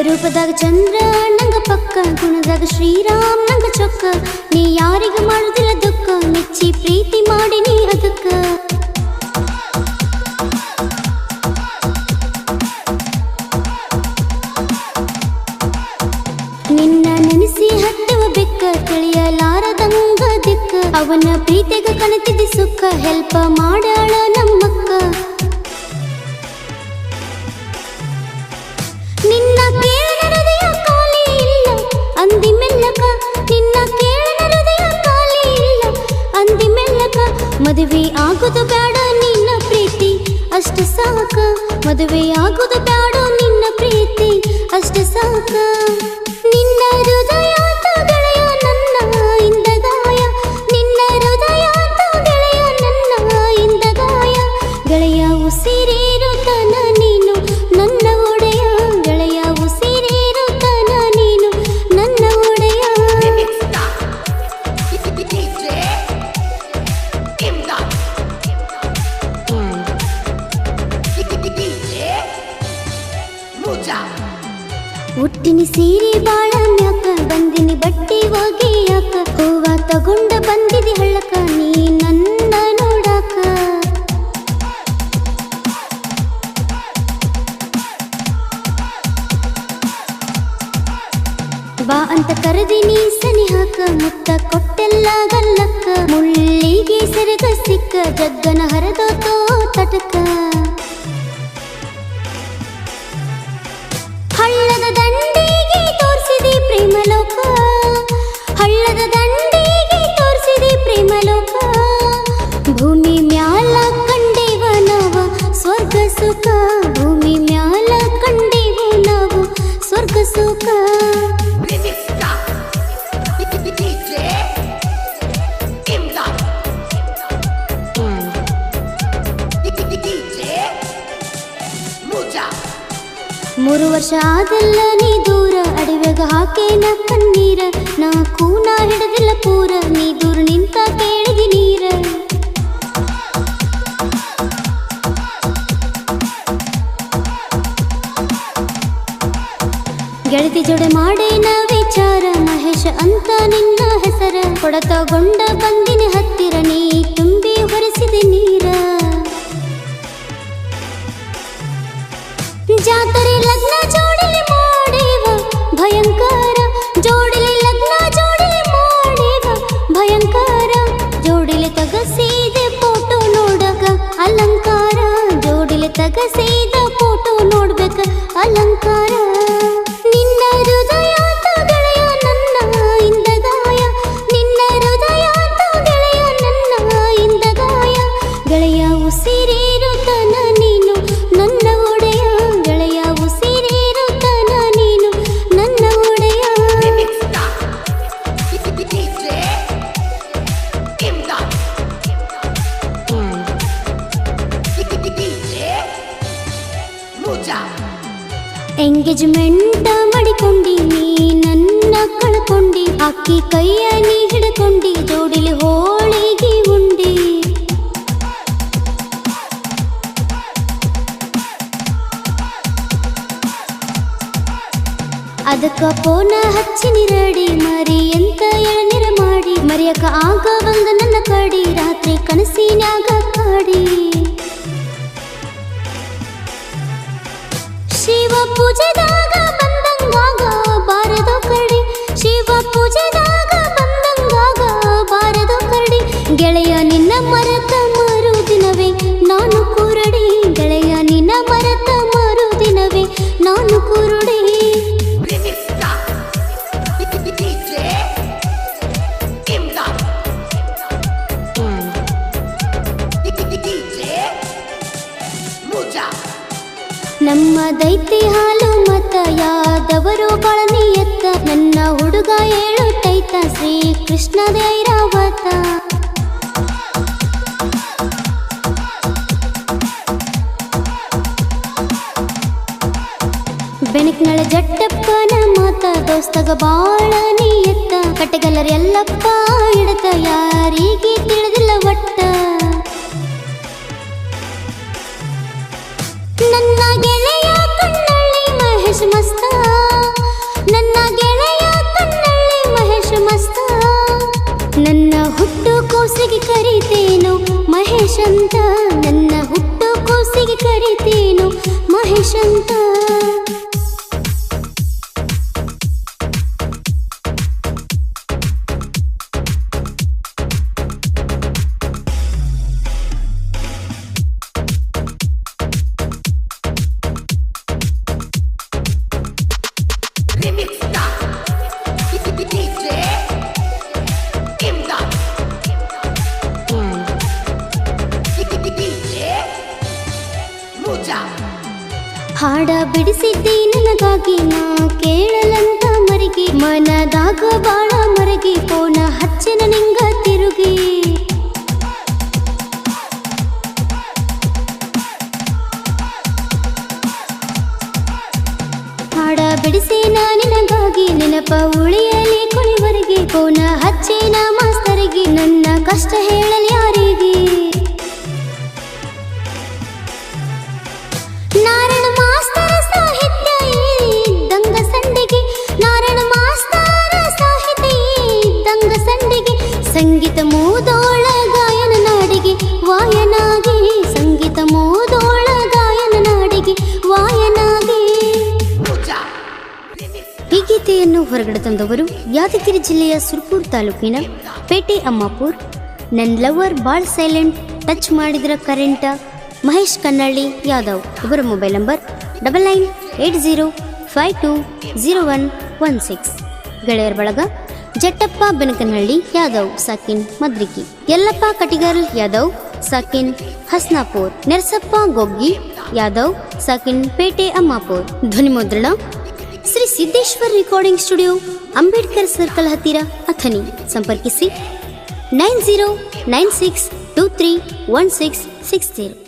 ರೂಪದಾಗ ಚಂದ್ರ, ನಂಗ ಪಕ್ಕ, ಗುಣದಾಗ ಶ್ರೀರಾಮ್, ನಂಗ ಚೊಕ್ಕ. ನೀ ಯಾರಿಗ ಮಾಡುದಿಲ್ಲ ದುಃಖ, ಮೆಚ್ಚಿ ಪ್ರೀತಿ ಮಾಡಿ ನೀ ಅದಕ್ಕ ನಿನ್ನ ನೆನೆಸಿ ಹತ್ತುವ ಬೆಕ್ಕ, ತಿಳಿಯಲಾರದಂಗ ದಿಕ್ಕ. ಅವನ ಪ್ರೀತಿಗ ಕಣತಿದ್ದಿ ಸುಖ ಹೆಲ್ಪ ಮಾಡಾಳ ನಮ್ಮಕ್ಕ. ಮದುವೆ ಸೀರೆ ಬಾಳ ಮ್ಯಾಕ ಬಂದಿನಿ ಬಟ್ಟಿ ಒಗೆಯಾಕ, ಹೂವ ತಗೊಂಡ ಬಂದಿದಿ ಹಳ್ಳಕ ನೀ ನನ್ನ ನೋಡಾಕ. ಬಾ ಅಂತ ಕರೆದಿನಿ ಸನಿಹಾಕ ಮುತ್ತ ಕೊಟ್ಟೆಲ್ಲ ಗಲ್ಲಕ್ಕ. ಮುಳ್ಳಿಗೆ ಸೆರಗ ಸಿಕ್ಕ, ಜಗ್ಗನ ಹರಿದೋತೋ ಮೂರು ವರ್ಷ ಆದಲ್ಲ ನೀ ದೂರ ಅಡವ್ಯಾಗ ಹಾಕೇನ ಕಣ್ಣೀರ. ನಾ ಕೂನ ಹಿಡದಿಲ್ಲ ಪೂರ, ನೀ ದೂರ ನಿಂತ ಕೇಳಿದಿ ನೀರ. ಗೆಳತಿ ಜೋಡೆ ಮಾಡೇನ ವಿಚಾರ, ಮಹೇಶ ಅಂತ ನಿನ್ನ ಹೆಸರ. ಕಂದಿನಿ ಬಂದಿನಿ ಹತ್ತಿರ, ನೀ ತುಂಬಿ ಹೊರಿಸಿದೆ ನೀರ. ಜಾತ್ರೆ Лимон. ಎಂಗೇಜ್ಮೆಂಟ್ ಮಾಡಿಕೊಂಡಿ ನೀ ನನ್ನ ಕಳ್ಕೊಂಡಿ ಅಕ್ಕಿ ಕೈಯ ನೀ ಹಿಡ್ಕೊಂಡಿ ಜೋಡಿಲಿ ಹೋಳಿಗೆ ಉಂಡಿ ಅದಕ್ಕ ಪೋನ ಹಚ್ಚಿನಿ ರಡಿ ಮರಿ ಎಂತ ಎಳನಿರ ಮಾಡಿ ಮರಿಯಕ ಆಗ ಬಂದ ನನ್ನ ಕಡಿ ರಾತ್ರಿ ಕನಸಿನ್ಯಾಗ ನಮ್ಮ ದೈತಿ ಹಾಲು ಮತ ಯಾದವರು ಬಳನಿ ಎತ್ತ. ನನ್ನ ಹುಡುಗ ಏಳುತ್ತೈತ ಶ್ರೀ ಕೃಷ್ಣ ದೈರಾವತ ಬೆನಕ್ನಳ ಜಟ್ಟಪ್ಪನ ಮಾತ, ದೋಸ್ತಗ ಬಾಳ ನೀ ಎತ್ತ. ಕಟ್ಟೆಗಲ್ಲರ ಎಲ್ಲಪ್ಪ ಇಡತ ಯಾರಿಗೆ ತಿಳಿದಿಲ್ಲ ಒಟ್ಟ. ನನ್ನ ಗೆಳೆಯ ಕನ್ನಳ್ಳಿ ಮಹೇಶ್ ಮಸ್ತ. ನನ್ನ ಗೆಳೆಯ ಕನ್ನಳ್ಳಿ ಮಹೇಶ್ ಮಸ್ತ. ನನ್ನ ಹುಟ್ಟು ಕೂಸಿಗೆ ಕರಿತೇನು ಮಹೇಶ್ ಅಂತ. ನನ್ನ ಹುಟ್ಟು ಕೂಸಿಗೆ ಕರಿತೇನು ಮಹೇಶ್ ಅಂತ. ಹಾಡ ಬಿಡಿಸಿದ್ದೆ ನನಗಾಗಿ ನಾ ಕೇಳಲಂತ ಮರಿಗೆ. ಮನದಾಗ ಬಾಳ ಮರಗಿ ಕೋನ ಹಚ್ಚನ ನಿಂಗ ತಿರುಗಿ. ಹಾಡ ಬಿಡಿಸಿ ನಾ ನಿನಗಾಗಿ, ನೆನಪ ಉಳಿಯಲಿ ಕೊನೆವರೆಗೆ. ಕೋನ ಹಚ್ಚಿನ ಮಾಸ್ತರಿಗೆ, ನನ್ನ ಕಷ್ಟ ಹೇಳಲಿ ಹೊರಗಡೆ ತಂದವರು ಯಾದಗಿರಿ ಜಿಲ್ಲೆಯ ಸುರ್ಪುರ್ ತಾಲೂಕಿನ ಪೇಟೆ ಅಮ್ಮಾಪುರ್ ನನ್ನ ಲವರ್ ಬಾಳ್ ಸೈಲೆಂಟ್, ಟಚ್ ಮಾಡಿದ್ರ ಕರೆಂಟ, ಮಹೇಶ್ ಕನ್ನಳ್ಳಿ ಯಾದವ್. ಇವರ mobile number double nine eight zero five two zero one one six. ಗೆಳೆಯರ ಬಳಗ, ಜಟ್ಟಪ್ಪ ಬೆನಕನಹಳ್ಳಿ ಯಾದವ್, ಸಾಕಿನ್ ಮದ್ರಿಕಿ. ಯಲ್ಲಪ್ಪ ಕಟಿಗರ್ ಯಾದವ್, ಸಾಕಿನ್ ಹಸ್ನಾಪುರ್. ನೆರಸಪ್ಪ ಗೊಗ್ಗಿ ಯಾದವ್, ಸಾಕಿನ್ ಪೇಟೆ ಅಮ್ಮಾಪುರ್. ಧ್ವನಿ ಮುದ್ರಣ Shri Siddeshwar recording studio Ambedkar circle ಹತ್ತಿರ ಅಥಣಿ. ಸಂಪರ್ಕಿಸಿ nine zero nine six two three one six six zero.